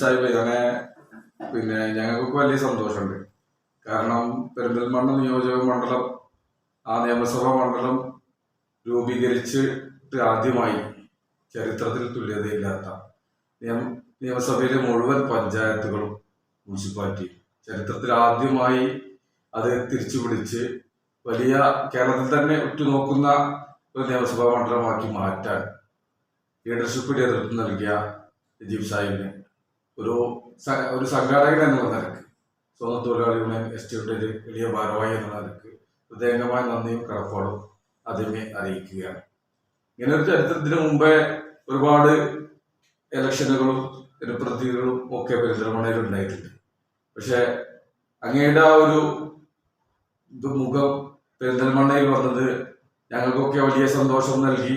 സാഹിബ് അങ്ങനെ പിന്നെ ഞങ്ങൾക്ക് വലിയ സന്തോഷമുണ്ട്. കാരണം പെരിന്തൽമണ്ണ നിയോജക മണ്ഡലം ആ നിയമസഭാ മണ്ഡലം രൂപീകരിച്ചിട്ട് ആദ്യമായി ചരിത്രത്തിൽ തുല്യതയില്ലാത്ത നിയമ നിയമസഭയിലെ മുഴുവൻ പഞ്ചായത്തുകളും മുനിസിപ്പാലിറ്റി. ചരിത്രത്തിൽ ആദ്യമായി അത് തിരിച്ചു പിടിച്ച് വലിയ കേരളത്തിൽ തന്നെ ഉറ്റുനോക്കുന്ന ഒരു നിയമസഭാ മണ്ഡലമാക്കി മാറ്റാൻ ലീഡർഷിപ്പ് നേതൃത്വം നൽകിയ നജീബ് സാഹിബിന് ഒരു ഒരു സംഘാടകൻ എന്നുള്ള നിലയ്ക്ക് സ്വന്തം തൊഴിലാളി യൂണിയൻ എസ് ടിയുടെ ഒരു വലിയ ഭാരവാഹി എന്ന നിലയ്ക്ക് ഹൃദയംഗമായ നന്ദിയും കടപ്പാടും അതിനെ അറിയിക്കുകയാണ്. ഇങ്ങനെ ഒരു ചരിത്രത്തിന് മുമ്പേ ഒരുപാട് ഇലക്ഷനുകളും ജനപ്രതിനിധികളും ഒക്കെ പെരിന്തൽമണ്ണയിൽ ഉണ്ടായിട്ടുണ്ട്. പക്ഷെ അങ്ങയുടെ ആ ഒരു മുഖം പെരിന്തൽമണ്ണയിൽ വന്നത് ഞങ്ങൾക്കൊക്കെ വലിയ സന്തോഷം നൽകി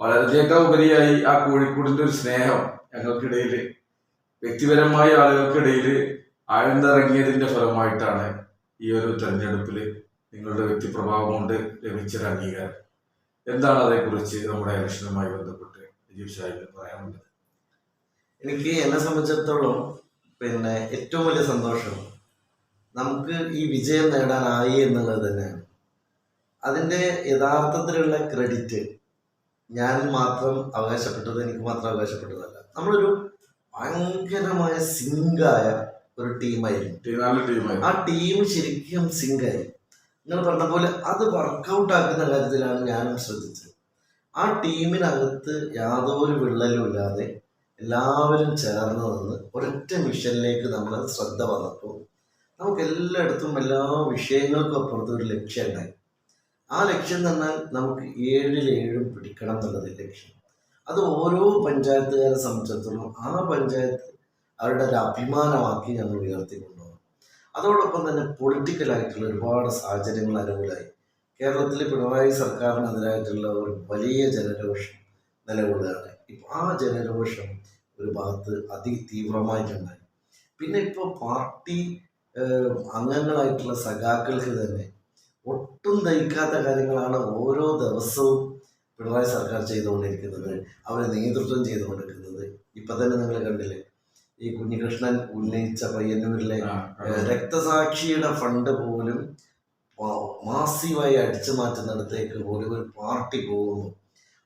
വളരെയേക്കാൾ ഉപരിയായി ആ കോഴിക്കോടിന്റെ ഒരു സ്നേഹം ഞങ്ങൾക്കിടയിൽ വ്യക്തിപരമായ ആളുകൾക്കിടയിൽ ആഴ്ന്നിറങ്ങിയതിന്റെ ഫലമായിട്ടാണ് ഈ ഒരു തെരഞ്ഞെടുപ്പിൽ നിങ്ങളുടെ വ്യക്തിപ്രഭാവം കൊണ്ട് ലഭിച്ചൊരു അംഗീകാരം. എന്താണ് അതേക്കുറിച്ച് നമ്മുടെ ഇലക്ഷനുമായി ബന്ധപ്പെട്ട് നജീബ് സാഹിബ് പറയാനുള്ളത്? എനിക്ക് എന്നെ സംബന്ധിച്ചിടത്തോളം പിന്നെ ഏറ്റവും വലിയ സന്തോഷം നമുക്ക് ഈ വിജയം നേടാനായി എന്നുള്ളത് തന്നെയാണ്. അതിന്റെ യഥാർത്ഥത്തിലുള്ള ക്രെഡിറ്റ് ഞാൻ മാത്രം അവകാശപ്പെട്ടത് എനിക്ക് മാത്രം അവകാശപ്പെട്ടതല്ല. നമ്മളൊരു ഭയങ്കരമായ സിങ്കായ ഒരു ടീമായിരുന്നു. ആ ടീം ശരിക്കും സിങ്കായി നിങ്ങൾ പറഞ്ഞ പോലെ അത് വർക്കൗട്ട് ആക്കുന്ന കാര്യത്തിലാണ് ഞാനും ശ്രദ്ധിച്ചത്. ആ ടീമിനകത്ത് യാതൊരു വിള്ളലും ഇല്ലാതെ എല്ലാവരും ചേർന്ന് നിന്ന് ഒരൊറ്റ മിഷനിലേക്ക് നമ്മൾ ശ്രദ്ധ വന്നപ്പോൾ നമുക്ക് എല്ലായിടത്തും എല്ലാ വിഷയങ്ങൾക്കും അപ്പുറത്ത് ഒരു ലക്ഷ്യം ഉണ്ടായി. ആ ലക്ഷ്യം തന്നാൽ നമുക്ക് ഏഴിൽ ഏഴും പിടിക്കണം എന്നുള്ളത് ലക്ഷ്യം. അത് ഓരോ പഞ്ചായത്തുകാരെ സംബന്ധിച്ചിടത്തോളം ആ പഞ്ചായത്ത് അവരുടെ ഒരു അഭിമാനമാക്കി ഞങ്ങൾ ഉയർത്തിക്കൊണ്ടുപോകും അതോടൊപ്പം തന്നെ പൊളിറ്റിക്കലായിട്ടുള്ള ഒരുപാട് സാഹചര്യങ്ങൾ അനുകൂലമായി. കേരളത്തിൽ പിണറായി സർക്കാരിനെതിരായിട്ടുള്ള ഒരു വലിയ ജനരോഷം നിലകൊള്ളുകയാണ്. ഇപ്പം ആ ജനരോഷം ഒരു ഭാഗത്ത് അതിതീവ്രമായിട്ടുണ്ടായി. പിന്നെ ഇപ്പോൾ പാർട്ടി അംഗങ്ങളായിട്ടുള്ള സഖാക്കൾക്ക് തന്നെ ഒട്ടും ദഹിക്കാത്ത കാര്യങ്ങളാണ് ഓരോ ദിവസവും പിണറായി സർക്കാർ ചെയ്തുകൊണ്ടിരിക്കുന്നത്. അവരെ നേതൃത്വം ചെയ്തുകൊണ്ടിരിക്കുന്നത്. ഇപ്പം തന്നെ നിങ്ങൾ കണ്ടില്ലേ? ഈ കുഞ്ഞികൃഷ്ണൻ ഉന്നയിച്ച പയ്യന്നൂരിലെ രക്തസാക്ഷിയുടെ ഫണ്ട് പോലും മാസീവായി അടിച്ചു മാറ്റുന്നിടത്തേക്ക് പോലും ഒരു പാർട്ടി പോകുന്നു.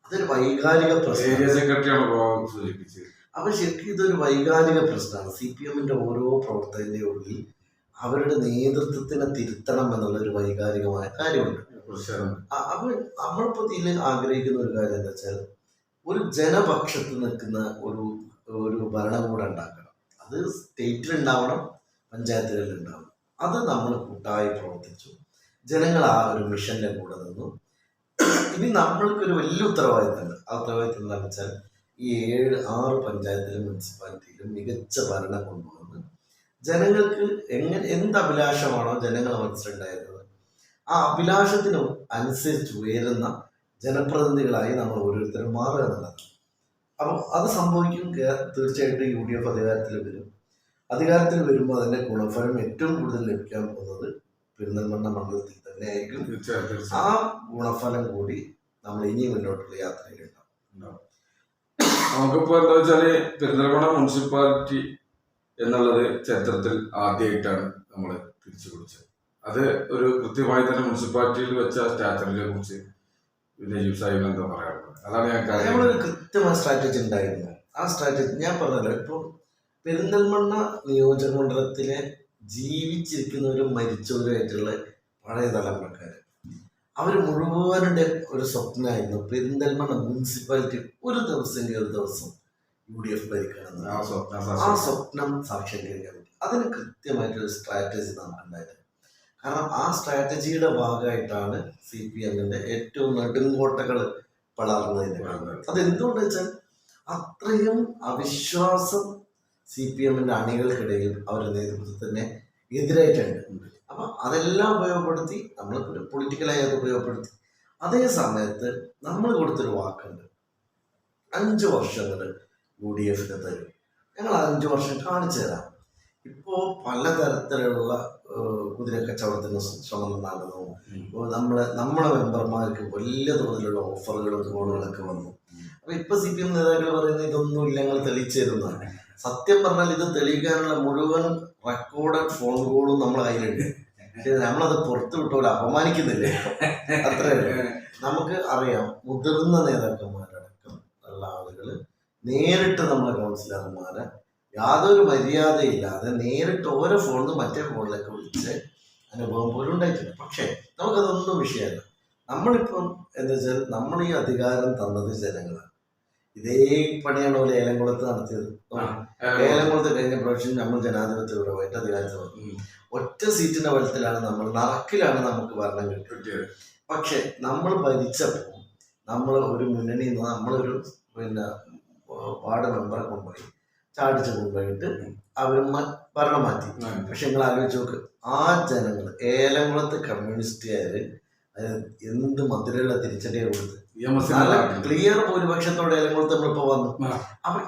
അതൊരു വൈകാരിക പ്രശ്നം അപ്പൊ ശരിക്കും ഇതൊരു വൈകാരിക പ്രശ്നമാണ്. സി പി എമ്മിന്റെ ഓരോ പ്രവർത്തകന്റെ ഉള്ളിൽ അവരുടെ നേതൃത്വത്തിനെ തിരുത്തണം എന്നുള്ള ഒരു വൈകാരികമായ കാര്യമുണ്ട്. കുറിച്ചാണ് അ- അപ്പൊ നമ്മളിപ്പോ ഇതിൽ ആഗ്രഹിക്കുന്ന ഒരു കാര്യം എന്താ വെച്ചാൽ ഒരു ജനപക്ഷത്ത് നിൽക്കുന്ന ഒരു ഒരു ഭരണകൂടം ഉണ്ടാക്കണം. അത് സ്റ്റേറ്റിൽ ഉണ്ടാവണം പഞ്ചായത്തുകളിൽ ഉണ്ടാവണം. അത് നമ്മൾ കൂട്ടായി പ്രവർത്തിച്ചു. ജനങ്ങൾ ആ ഒരു മിഷന്റെ കൂടെ നിന്നു. ഇനി നമ്മൾക്കൊരു വലിയ ഉത്തരവാദിത്തമുണ്ട്. ആ ഉത്തരവാദിത്തം എന്താണെന്ന് വെച്ചാൽ ഈ ഏഴ് ആറ് പഞ്ചായത്തിലും മുനിസിപ്പാലിറ്റിയിലും മികച്ച ഭരണം കൊണ്ടുവന്ന് ജനങ്ങൾക്ക് എങ്ങനെ എന്ത് അഭിലാഷമാണോ ജനങ്ങളെ മനസ്സിലുണ്ടായിരുന്നത്? ആ അഭിലാഷത്തിന് അനുസരിച്ച് ഉയരുന്ന ജനപ്രതിനിധികളായി നമ്മൾ ഓരോരുത്തരും മാറുക എന്നുള്ളതാണ്. അപ്പം അത് സംഭവിക്കും തീർച്ചയായിട്ടും യു ഡി എഫ് അധികാരത്തിൽ വരും. അധികാരത്തിൽ വരുമ്പോൾ അതിന്റെ ഗുണഫലം ഏറ്റവും കൂടുതൽ ലഭിക്കാൻ പോകുന്നത് പെരിന്തൽമണ്ണ മണ്ഡലത്തിൽ തന്നെ ആയിരിക്കും തീർച്ചയായും. ആ ഗുണഫലം കൂടി നമ്മൾ ഇനി മുന്നോട്ടുള്ള യാത്രയിലുണ്ടാവും. നമുക്കിപ്പോ എന്താ വെച്ചാൽ പെരിന്തൽമണ്ണ മുനിസിപ്പാലിറ്റി എന്നുള്ളത് ചരിത്രത്തിൽ ആദ്യമായിട്ടാണ് നമ്മൾ തിരിച്ചു പിടിച്ചത് അത് ഒരു കൃത്യമായി തന്നെ മുനിസിപ്പാലിറ്റിയിൽ വെച്ച സ്റ്റാച്ചറിനെ കുറിച്ച് നജീബ് സാഹിബ് എന്താ പറയാനുള്ളത്? അതാണ് ഞാൻ കാര്യം കൃത്യമായ സ്ട്രാറ്റജി ഉണ്ടായിരുന്നു. ആ സ്ട്രാറ്റജി ഞാൻ പറഞ്ഞല്ലോ ഇപ്പോൾ പെരിന്തൽമണ്ണ നിയോജക മണ്ഡലത്തിലെ ജീവിച്ചിരിക്കുന്നവരും മരിച്ചവരുമായിട്ടുള്ള പഴയ തലമുറക്കാർ അവർ മുഴുവനുടെ ഒരു സ്വപ്നമായിരുന്നു പെരിന്തൽമണ്ണ മുനിസിപ്പാലിറ്റി ഒരു ദിവസം ഒരു ദിവസം. യു ഡി എഫ് ഭരിക്കണം ആ സ്വപ്ന സാക്ഷാത്കരിക്കാൻ പറ്റി. അതിന് കൃത്യമായിട്ടൊരു സ്ട്രാറ്റജി നമുക്കുണ്ടായിരുന്നു. കാരണം ആ സ്ട്രാറ്റജിയുടെ ഭാഗമായിട്ടാണ് സി പി എമ്മിന്റെ ഏറ്റവും നെടുങ്കോട്ടകൾ വളർന്നതിന് അതെന്തുകൊണ്ട് വെച്ചാൽ അത്രയും അവിശ്വാസം സി പി എമ്മിന്റെ അണികൾക്കിടയിൽ അവരുടെ നേതൃത്വത്തിന് എതിരായിട്ടുണ്ട്. അപ്പൊ അതെല്ലാം ഉപയോഗപ്പെടുത്തി നമ്മൾ പൊളിറ്റിക്കലായി അത് ഉപയോഗപ്പെടുത്തി. അതേ സമയത്ത് നമ്മൾ കൊടുത്തൊരു വാക്കുണ്ട്. അഞ്ച് വർഷങ്ങൾ യു ഡി എഫിന് തരും. ഞങ്ങൾ അഞ്ച് വർഷം കാണിച്ചു തരാം. ഇപ്പോൾ പലതരത്തിലുള്ള കുതിര കച്ചവടത്തിന് ശ്രമം നടന്നു. ഇപ്പോൾ നമ്മളെ നമ്മുടെ മെമ്പർമാർക്ക് വലിയ തോതിലുള്ള ഓഫറുകളും കോളുകളൊക്കെ വന്നു. അപ്പൊ ഇപ്പൊ സി പി എം നേതാക്കൾ പറയുന്നത് ഇതൊന്നും ഇല്ല ഞങ്ങൾ തെളിയിച്ചു തരുന്നതാണ്. സത്യം പറഞ്ഞാൽ ഇത് തെളിയിക്കാനുള്ള മുഴുവൻ റെക്കോർഡഡ് ഫോൺ കോളും നമ്മളെ കയ്യിലുണ്ട്. പക്ഷെ നമ്മളത് പുറത്തു വിട്ടോലെ അപമാനിക്കുന്നില്ലേ അത്രയല്ലേ നമുക്ക് അറിയാം മുതിർന്ന ആളുകൾ നേരിട്ട് നമ്മളെ കൗൺസിലർമാരെ യാതൊരു മര്യാദയില്ലാതെ നേരിട്ട് ഓരോ ഫോണിൽ നിന്ന് മറ്റേ ഫോണിലേക്ക് വിളിച്ച് അനുഭവം പോലും ഉണ്ടായിട്ടുണ്ട്. പക്ഷേ നമുക്കതൊന്നും വിഷയമല്ല. നമ്മളിപ്പം എന്താ വെച്ചാൽ നമ്മൾ ഈ അധികാരം തന്നത് ജനങ്ങളാണ്. ഇതേ പണിയാണ് ഒരു ഏലംകുളത്ത് നടത്തിയത്. ഏലംകുളത്ത് കഴിഞ്ഞ പ്രാവശ്യം നമ്മൾ ജനാധിപത്യപരമായിട്ട് അധികാരത്തിൽ ഒറ്റ സീറ്റിന്റെ ബലത്തിലാണ് നമ്മൾ നറക്കിലാണ് നമുക്ക് ഭരണം കിട്ടിയത്. പക്ഷെ നമ്മൾ ഭരിച്ചപ്പോൾ നമ്മൾ ഒരു മുന്നണി നമ്മളൊരു പിന്നെ വാർഡ് മെമ്പറെ കൊണ്ടുപോയി ചാടിച്ച് കൊണ്ടുപോയിട്ട് അവർ ഭരണം മാറ്റി. പക്ഷെ നിങ്ങൾ ആലോചിച്ച് നോക്ക് ആ ജനങ്ങൾ ഏലംകുളത്ത് കമ്മ്യൂണിസ്റ്റുകാര് എന്ത് മധുരമുള്ള തിരിച്ചടിയാണ് കൊടുത്ത് നല്ല. ക്ലിയർ ഭൂരിപക്ഷത്തോടെ ഏലംകുളത്ത് നമ്മളിപ്പോ വന്നു. അപ്പൊ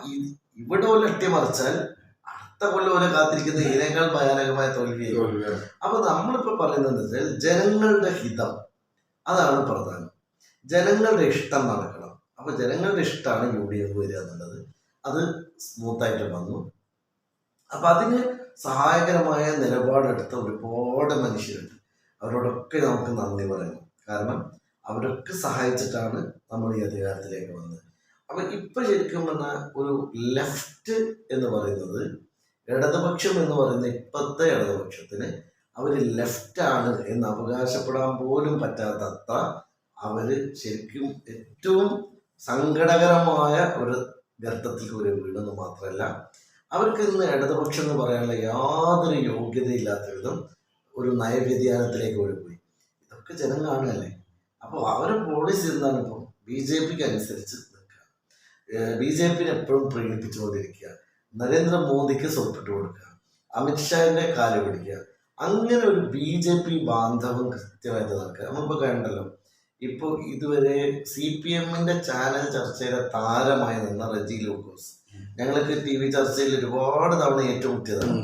ഇവിടെ ഒരു അട്ടിമറിച്ചാൽ അടുത്ത കൊല്ലം പോലെ കാത്തിരിക്കുന്ന ഇതിനേക്കാൾ ഭയാനകമായ തോൽവിയായി തോൽവിയാണ്. അപ്പൊ നമ്മളിപ്പോ പറയുന്നത് വെച്ചാൽ ജനങ്ങളുടെ ഹിതം അതാണ് പ്രധാനം ജനങ്ങളുടെ ഇഷ്ടം നടക്കണം അപ്പൊ ജനങ്ങളുടെ ഇഷ്ടമാണ് യു ഡി എഫ് വരിക എന്നുള്ളത്. അത് സ്മൂത്തായിട്ട് വന്നു. അപ്പൊ അതിന് സഹായകരമായ നിലപാടെടുത്ത ഒരുപാട് മനുഷ്യരുണ്ട്. അവരോടൊക്കെ നമുക്ക് നന്ദി പറയണം കാരണം അവരൊക്കെ സഹായിച്ചിട്ടാണ് നമ്മൾ ഈ അധികാരത്തിലേക്ക് വന്നത്. അപ്പൊ ഇപ്പൊ ശരിക്കും പറഞ്ഞാൽ ഒരു ലെഫ്റ്റ് എന്ന് പറയുന്നത് ഇടതുപക്ഷം എന്ന് പറയുന്ന ഇപ്പോഴത്തെ ഇടതുപക്ഷത്തിന് അവർ ലെഫ്റ്റാണ് എന്ന് അവകാശപ്പെടാൻ പോലും പറ്റാത്തത്ര അവർ ശരിക്കും ഏറ്റവും സങ്കടകരമായ ഒരു ഗർത്തത്തിൽ ഒരു വീണെന്ന് മാത്രമല്ല അവർക്ക് ഇന്ന് ഇടതുപക്ഷം എന്ന് പറയാനുള്ള യാതൊരു യോഗ്യതയില്ലാത്ത വിധം ഒരു നയവ്യതിയാനത്തിലേക്ക് അവർ പോയി. ഇതൊക്കെ ജനം കാണുകയല്ലേ? അപ്പോൾ അവരെ പോളിസി എന്താണ് ഇപ്പോൾ ബി ജെ പിക്ക് അനുസരിച്ച് നിൽക്കുക. ബി ജെ പിനെ എപ്പോഴും പ്രീണിപ്പിച്ചുകൊണ്ടിരിക്കുക. നരേന്ദ്രമോദിക്ക് സോപ്പിട്ട് കൊടുക്കുക. അമിത്ഷാന്റെ കാൽ പിടിക്കുക. അങ്ങനെ ഒരു ബി ജെ പി ബാന്ധവം കൃത്യമായിട്ട് നടക്കുക. നമ്മളിപ്പോൾ കണ്ടല്ലോ ഇപ്പോൾ ഇതുവരെ സി പി എമ്മിന്റെ ചാനൽ ചർച്ചയുടെ താരമായി നിന്ന റജി ലൂക്കോസ്. ഞങ്ങൾക്ക് ടി വി ചർച്ചയിൽ ഒരുപാട് തവണ ഏറ്റുമുട്ടിയതാണ്.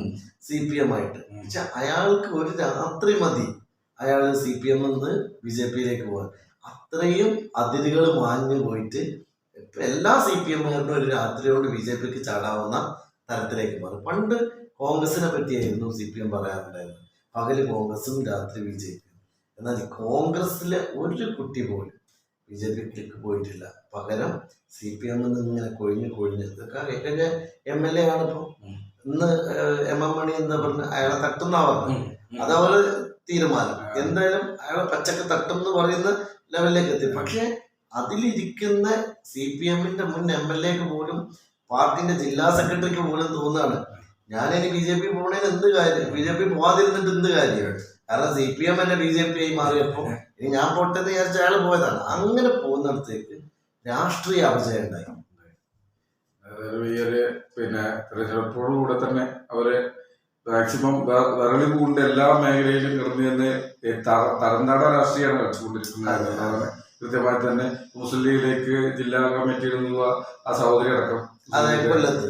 സി പി എം ആയിട്ട് പക്ഷെ അയാൾക്ക് ഒരു രാത്രി മതി അയാൾ സി പി എം നിന്ന് ബി ജെ പിയിലേക്ക് പോകാൻ അത്രയും അതിരുകൾ മാഞ്ഞു പോയിട്ട് ഇപ്പൊ എല്ലാ സി പി എമ്മുകാരനും ഒരു രാത്രിയോട് ബി ജെ പിക്ക് ചാടാവുന്ന തരത്തിലേക്ക് മാറി. പണ്ട് കോൺഗ്രസിനെ പറ്റിയായിരുന്നു സി പി എം പറയാറുണ്ടായിരുന്നത്. പകൽ കോൺഗ്രസും രാത്രി ബി ജെ പിയും എന്നാൽ കോൺഗ്രസ്സിലെ കോൺഗ്രസിലെ ഒരു കുട്ടി പോലും ബി ജെ പിക്ക് പോയിട്ടില്ല. പകരം സി പി എം ഇങ്ങനെ കൊഴിഞ്ഞ് കൊഴിഞ്ഞ് ഇതൊക്കെ എം എൽ എ ആണിപ്പോ. ഇന്ന് എം എം മണി എന്ന് പറഞ്ഞ അയാളെ തട്ടുന്ന പറഞ്ഞു ഉം. ഉം. അത് അവർ തീരുമാനം. എന്തായാലും അയാളെ പച്ചക്ക് തട്ടും എന്ന് പറയുന്ന ലെവലിലേക്ക് എത്തി. പക്ഷെ അതിലിരിക്കുന്ന സി പി എമ്മിന്റെ മുൻ എം എൽ എക്ക് പോലും പാർട്ടിന്റെ ജില്ലാ സെക്രട്ടറിക്ക് പോലും തോന്നുകയാണ് ഞാനിനി ബി ജെ പി പോകണേന് എന്ത് കാര്യം? ബി ജെ പി പോവാതിരുന്നിട്ട് എന്ത് കാര്യം കാരണം സി പി എം തന്നെ ബി ജെ പി ആയി മാറിയപ്പോ ഇനി ഞാൻ പോട്ടെ എന്ന് വിചാരിച്ച അയാൾ പോയതാണ്. അങ്ങനെ പോകുന്നിടത്തേക്ക് രാഷ്ട്രീയ അപജയം ഉണ്ടായി. ഈ ഒരു പിന്നെ തെരഞ്ഞെടുപ്പോടുകൂടെ തന്നെ അവരെ മാക്സിമം വിരളി പൂണ്ട് എല്ലാ മേഖലയിലും കിടന്നു തന്നെ തരംതാട രാഷ്ട്രീയമാണ് കളിച്ചുകൊണ്ടിരിക്കുന്നത് അതെ. കൃത്യമായി തന്നെ മുസ്ലിം ലീഗിലേക്ക് ജില്ലാ കമ്മിറ്റിയിൽ നിന്നുള്ള ആ സഹോദരി അടക്കം കൊല്ലത്ത്.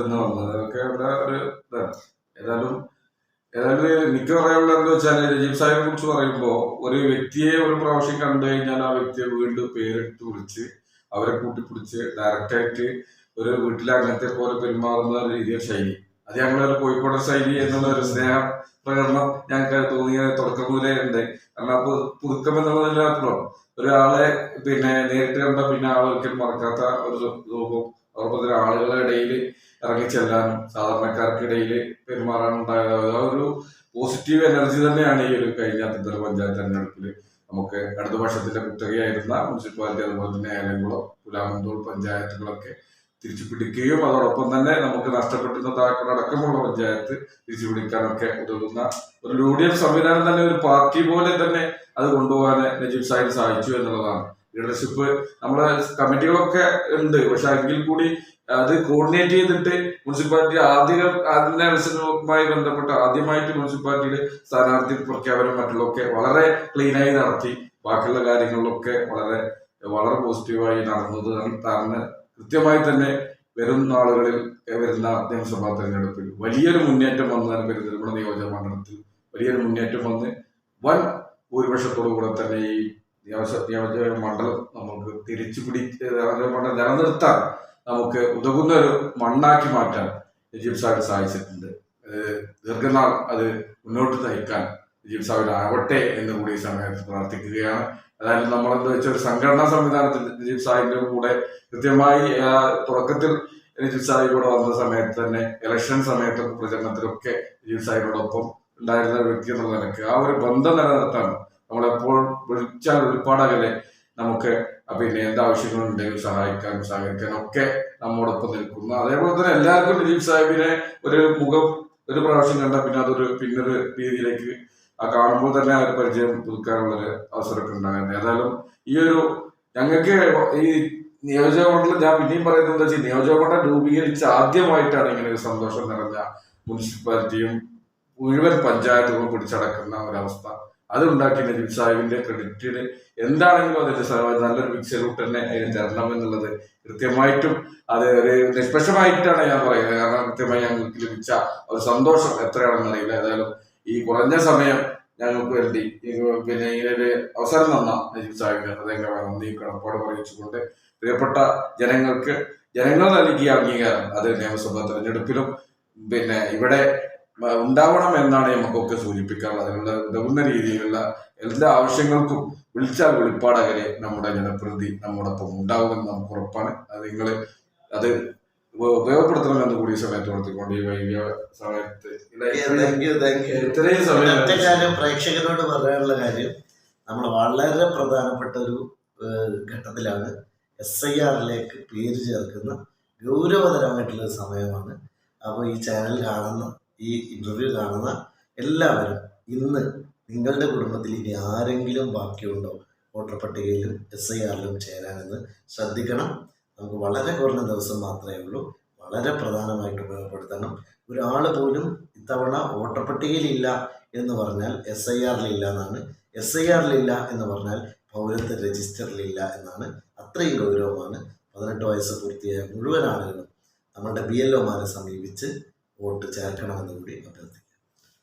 നിന്ന് വന്നത്. അതൊക്കെ ഇവിടെ ഒരു ഇതാണ്. ഏതായാലും ഏതായാലും എനിക്ക് പറയാനുള്ളത് എന്താ വെച്ചാൽ രജീബ് സാഹിബിനെ കുറിച്ച് പറയുമ്പോൾ ഒരു വ്യക്തിയെ ഒരു പ്രാവശ്യം കണ്ടു കഴിഞ്ഞാൽ ആ വ്യക്തിയെ വീണ്ടും പേരെടുത്ത് വിളിച്ച് അവരെ കൂട്ടിപ്പിടിച്ച് ഡയറക്റ്റായിട്ട് ഒരു വീട്ടിലെ അങ്ങനത്തെ പോലെ പെരുമാറുന്ന രീതിയിൽ ശൈലി അത് ഞങ്ങളൊരു കോഴിക്കോട് ശൈലി എന്നുള്ള ഒരു സ്നേഹ പ്രകടനം ഞങ്ങൾക്ക് തോന്നിയ തുടക്കം മുതലേ ഉണ്ട് കാരണം അപ്പൊ പുതുക്കം എന്നുള്ളതിനപ്പുറം ഒരാളെ പിന്നെ നേരിട്ട് കണ്ട പിന്നെ ആളൊരിക്കലും മറക്കാത്ത ഒരു രൂപം അതോടൊപ്പം ആളുകളുടെ ഇടയിൽ ഇറങ്ങി ചെല്ലാനും സാധാരണക്കാർക്കിടയിൽ പെരുമാറാനുണ്ടായ ആ ഒരു പോസിറ്റീവ് എനർജി തന്നെയാണ് ഈ ഒരു കഴിഞ്ഞ തിരുത്തല പഞ്ചായത്ത് തെരഞ്ഞെടുപ്പിൽ നമുക്ക് അടുത്ത ഇടതുപക്ഷത്തിന്റെ കുത്തകയായിരുന്ന മുനിസിപ്പാലിറ്റി അതുപോലെ തന്നെ ഏലംകുളം പുലാമന്തൂർ പഞ്ചായത്തുകളൊക്കെ തിരിച്ചു പിടിക്കുകയും അതോടൊപ്പം തന്നെ നമുക്ക് നഷ്ടപ്പെട്ടിരുന്ന താക്കോട് അടക്കമുള്ള പഞ്ചായത്ത് തിരിച്ചു പിടിക്കാനൊക്കെ ഉതകുന്ന ഒരു യു ഡി എഫ് സംവിധാനം തന്നെ ഒരു പാർട്ടി പോലെ തന്നെ അത് കൊണ്ടുപോകാൻ നജീബ് സാഹിബ് സഹായിച്ചു എന്നുള്ളതാണ്. ലീഡർഷിപ്പ് നമ്മളെ കമ്മിറ്റികളൊക്കെ ഉണ്ട്. പക്ഷെ എങ്കിൽ കൂടി അത് കോർഡിനേറ്റ് ചെയ്തിട്ട് മുനിസിപ്പാലിറ്റി ആദ്യ അതിന്റെ അനുസരണവുമായി ബന്ധപ്പെട്ട് ആദ്യമായിട്ട് മുനിസിപ്പാലിറ്റിയിലെ സ്ഥാനാർത്ഥി പ്രഖ്യാപനം മറ്റുള്ളതൊക്കെ വളരെ ക്ലീനായി നടത്തി. ബാക്കിയുള്ള കാര്യങ്ങളിലൊക്കെ വളരെ വളരെ പോസിറ്റീവായി നടന്നത് താറിന് കൃത്യമായി തന്നെ വരും നാളുകളിൽ വരുന്ന നിയമസഭാ തെരഞ്ഞെടുപ്പിൽ വലിയൊരു മുന്നേറ്റം വന്നതാണ് പെരുന്തൽമണ്ണ നിയോജക മണ്ഡലത്തിൽ വലിയൊരു മുന്നേറ്റം വന്ന് വൻ ഭൂരിപക്ഷത്തോടു കൂടെ തന്നെ ഈ നിയമസ നിയോജക മണ്ഡലം നമുക്ക് തിരിച്ചു പിടിച്ച് നിയോജക മണ്ഡലം നിലനിർത്താൻ നമുക്ക് ഉതകുന്ന ഒരു മണ്ണാക്കി മാറ്റാൻ നജീബ് സാഹിബ് സാധിച്ചിട്ടുണ്ട്. ദീർഘനാൾ അത് മുന്നോട്ട് നയിക്കാൻ നജീബ് സാഹിബ് ആവട്ടെ എന്ന് കൂടി സമയത്ത് പ്രാർത്ഥിക്കുകയാണ്. അതായത് നമ്മൾ നമ്മളെന്താ വെച്ചാൽ ഒരു സംഘടനാ സംവിധാനത്തിൽ നജീബ് സാഹിബിന്റെ കൂടെ കൃത്യമായി തുടക്കത്തിൽ നജീബ് സാഹിബ് ഇവിടെ വന്ന സമയത്ത് തന്നെ ഇലക്ഷൻ സമയത്തൊക്കെ പ്രചരണത്തിലൊക്കെ നജീബ് സാഹിബിനോടൊപ്പം ഉണ്ടായിരുന്ന വ്യക്തി എന്നുള്ള നിലയ്ക്ക് ആ ഒരു ബന്ധം നിലനിർത്താൻ നമ്മളെപ്പോൾ വിളിച്ചാൽ വെളിപ്പാടകലെ നമുക്ക് പിന്നെ എന്താവശ്യങ്ങളുണ്ടെങ്കിലും സഹായിക്കാനും സഹകരിക്കാനും ഒക്കെ നമ്മോടൊപ്പം നിൽക്കുന്നു. അതേപോലെ തന്നെ എല്ലാവർക്കും ദിലീപ് സാഹിബിനെ ഒരു മുഖം ഒരു പ്രാവശ്യം കണ്ട പിന്നെ അതൊരു പിന്നൊരു രീതിയിലേക്ക് ആ കാണുമ്പോൾ തന്നെ ആ ഒരു പരിചയം പുതുക്കാനുള്ളൊരു അവസരമൊക്കെ ഉണ്ടാകുന്നത് ഏതായാലും ഈ ഒരു ഞങ്ങൾക്ക് ഈ നിയോജക മണ്ഡലം ഞാൻ പിന്നെയും പറയുന്നത് എന്താ വെച്ചാൽ നിയോജക മണ്ഡലം രൂപീകരിച്ച ആദ്യമായിട്ടാണ് ഇങ്ങനെ ഒരു സന്തോഷം നിറഞ്ഞ മുനിസിപ്പാലിറ്റിയും മുഴുവൻ പഞ്ചായത്തുകളും പിടിച്ചടക്കുന്ന ഒരവസ്ഥ. അത് ഉണ്ടാക്കി നജീബ് സാഹിബിന്റെ ക്രെഡിറ്റിന് എന്താണെങ്കിലും അതിന്റെ നല്ലൊരു റൂട്ട് തന്നെ അതിന് തരണം എന്നുള്ളത് കൃത്യമായിട്ടും അത് ഒരു നിഷ്പക്ഷമായിട്ടാണ് ഞാൻ പറയുന്നത്. കാരണം കൃത്യമായി ഞങ്ങൾക്ക് ലഭിച്ച ഒരു സന്തോഷം എത്രയാണെന്ന് അറിയില്ല. ഏതായാലും ഈ കുറഞ്ഞ സമയം ഞങ്ങൾക്ക് വേണ്ടി പിന്നെ ഇങ്ങനെ ഒരു അവസരം തന്ന നജീബ് സാഹിബിന് ഹൃദയംഗമായ നന്ദി കടപ്പാട് അറിയിച്ചുകൊണ്ട് പ്രിയപ്പെട്ട ജനങ്ങൾക്ക് ജനങ്ങൾ നൽകിയ അംഗീകാരം അത് നിയമസഭാ തെരഞ്ഞെടുപ്പിലും പിന്നെ ഇവിടെ ഉണ്ടാവണം എന്നാണ് നമുക്കൊക്കെ സൂചിപ്പിക്കാറുള്ളത് അതിനുള്ള ഉതകുന്ന രീതിയിലുള്ള എല്ലാ ആവശ്യങ്ങൾക്കും വിളിച്ചാൽ വെളിപ്പാടകരെ നമ്മുടെ ജനപ്രതി നമ്മോടൊപ്പം ഉണ്ടാവുമെന്ന് നമുക്ക് ഉറപ്പാണ്. അത് നിങ്ങൾ അത് ഉപ- ഉപയോഗപ്പെടുത്തണമെന്ന് കൂടി സമയത്ത് കൊടുത്തുകൊണ്ട് ഈ വൈകിയ സമയത്ത് ഇത്രയും സമയം പ്രേക്ഷകരോട് പറയാനുള്ള കാര്യം നമ്മൾ വളരെ പ്രധാനപ്പെട്ട ഒരു ഘട്ടത്തിലാണ് എസ് ഐ ആറിലേക്ക് പേര് ചേർക്കുന്ന ഗൗരവതരമായിട്ടുള്ള സമയമാണ്. അപ്പോൾ ഈ ചാനൽ കാണുന്ന ഈ ഇന്റർവ്യൂ കാണുന്ന എല്ലാവരും ഇന്ന് നിങ്ങളുടെ കുടുംബത്തിൽ ഇനി ആരെങ്കിലും ബാക്കിയുണ്ടോ? വോട്ടർ പട്ടികയിലും എസ് ഐ ആറിലും ചേരാനെന്ന് ശ്രദ്ധിക്കണം. നമുക്ക് വളരെ കുറഞ്ഞ ദിവസം മാത്രമേ ഉള്ളൂ. വളരെ പ്രധാനമായിട്ട് ഉപയോഗപ്പെടുത്തണം. ഒരാൾ പോലും ഇത്തവണ വോട്ടർ പട്ടികയിലില്ല എന്ന് പറഞ്ഞാൽ എസ് ഐ ആറിലില്ല എന്നാണ്. എസ് ഐ ആറിലില്ല എന്ന് പറഞ്ഞാൽ പൗരത്വ രജിസ്റ്ററിലില്ല എന്നാണ്. അത്രയും ഗൗരവമാണ്. പതിനെട്ട് വയസ്സ് പൂർത്തിയായ മുഴുവൻ ആളുകളും നമ്മളുടെ ബി എൽ ഒമാരെ സമീപിച്ച് വോട്ട് ചേർക്കണമെന്ന് കൂടി അഭ്യർത്ഥിക്കുന്നു.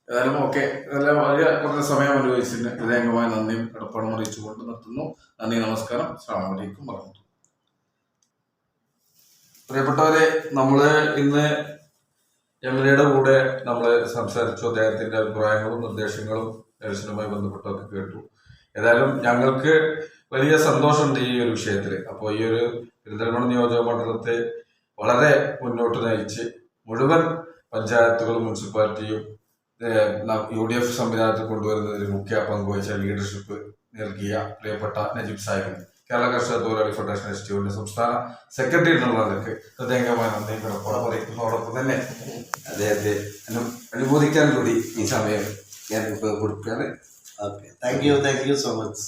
ഏതായാലും ഓക്കെ. നല്ല വളരെ കുറച്ച് സമയം അനുഭവിച്ചതിന് ഹൃദയംഗമായ നന്ദിയും കടപ്പാടും അറിയിച്ചുകൊണ്ട് നിർത്തുന്നു. നന്ദി നമസ്കാരം. അസ്സാം വലൈക്കും പറഞ്ഞു പ്രിയപ്പെട്ടവരെ നമ്മൾ ഇന്ന് എം എൽ എയുടെ കൂടെ നമ്മൾ സംസാരിച്ചു. അദ്ദേഹത്തിന്റെ അഭിപ്രായങ്ങളും നിർദ്ദേശങ്ങളും ഇലക്ഷനുമായി ബന്ധപ്പെട്ടൊക്കെ കേട്ടു. ഏതായാലും ഞങ്ങൾക്ക് വലിയ സന്തോഷമുണ്ട് ഈ ഒരു വിഷയത്തിൽ അപ്പോൾ ഈ ഒരു പെരിന്തൽമണ്ണ നിയോജക മണ്ഡലത്തെ വളരെ മുന്നോട്ട് നയിച്ച് മുഴുവൻ പഞ്ചായത്തുകളും മുനിസിപ്പാലിറ്റിയും യു ഡി എഫ് സംവിധാനത്തിൽ കൊണ്ടുവരുന്നതിൽ മുഖ്യ പങ്ക് വഹിച്ച ലീഡർഷിപ്പ് നൽകിയ പ്രിയപ്പെട്ട നജീബ് സാഹിബിന് കേരള കർഷക തൊഴിലാളി ഫെഡറേഷൻ ഇൻസ്റ്റിറ്റ്യൂട്ടിന്റെ സംസ്ഥാന സെക്രട്ടറി എന്നുള്ളവർക്ക് പ്രത്യേകമായ നന്ദി. കിടപ്പോടെ പറയുന്നതോടൊപ്പം തന്നെ അദ്ദേഹത്തെ അനുമോദിക്കാൻ കൂടി ഈ സമയം ഞാൻ കൊടുക്കുകയാണ് okay thank you thank you so much